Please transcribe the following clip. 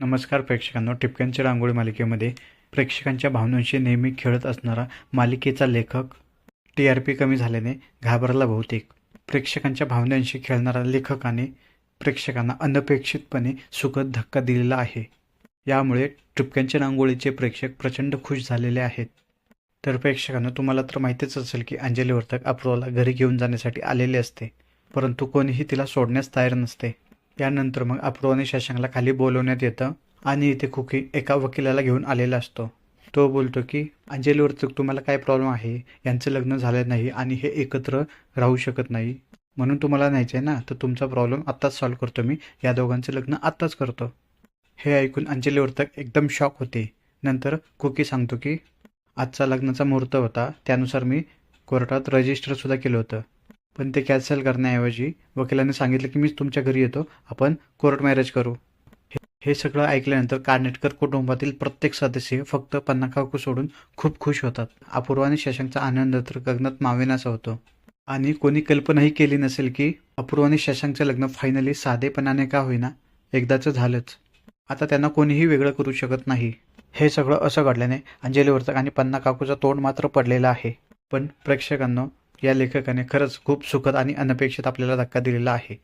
नमस्कार प्रेक्षकांनो टिपक्यांच्या रांगोळी मालिकेमध्ये प्रेक्षकांच्या भावनांशी नेहमी खेळत असणारा मालिकेचा लेखक टी आर पी कमी झाल्याने घाबरला बहुतेक. प्रेक्षकांच्या भावनांशी खेळणारा लेखकाने प्रेक्षकांना अनपेक्षितपणे सुखद धक्का दिलेला आहे. यामुळे टिपक्यांच्या रांगोळीचे प्रेक्षक प्रचंड खुश झालेले आहेत. तर प्रेक्षकांना तुम्हाला तर माहितीच असेल की अंजली वर्तक अप्रोला घरी घेऊन जाण्यासाठी आलेले असते परंतु कोणीही तिला सोडण्यास तयार नसते. यानंतर मग अप्रूवाने शशांकला खाली बोलवण्यात येतं आणि इथे खुकी एका वकिलाला घेऊन आलेला असतो. तो बोलतो की अंजली वर्तक तुम्हाला काय प्रॉब्लेम आहे? यांचं लग्न झालं नाही आणि हे एकत्र राहू शकत नाही. म्हणून तुम्हाला न्यायचं आहे ना? तर तुमचा प्रॉब्लेम आत्ताच सॉल्व्ह करतो मी. या दोघांचं लग्न आत्ताच करतो. हे ऐकून अंजली वर्तक एकदम शॉक होते. नंतर कुकी सांगतो की आजचा लग्नाचा मुहूर्त होता. त्यानुसार मी कोर्टात रजिस्टरसुद्धा केलं होतं. पण ते कॅन्सल करण्याऐवजी वकिलाने सांगितलं की मीच तुमच्या घरी येतो. आपण कोर्ट मॅरेज करू. हे- सगळं ऐकल्यानंतर कार्नेटकर कुटुंबातील प्रत्येक सदस्य फक्त पन्ना काकू सोडून खूप खुश होतात. अपूर्व आणि शशांकचा आनंद तर गगनात मावेनासा होतो. आणि कोणी कल्पनाही केली नसेल की अपूर्व आणि शशांकचं लग्न फायनली साधेपणाने का होईना? एकदाचं झालंच. आता त्यांना कोणीही वेगळं करू शकत नाही. हे सगळं असं घडल्याने अंजली वर्तक आणि पन्ना काकूचा तोंड मात्र पडलेला आहे. पण प्रेक्षकांना या लेखकाने खरंच खूप सुखद आणि अनपेक्षित आपल्याला धक्का दिलेला आहे.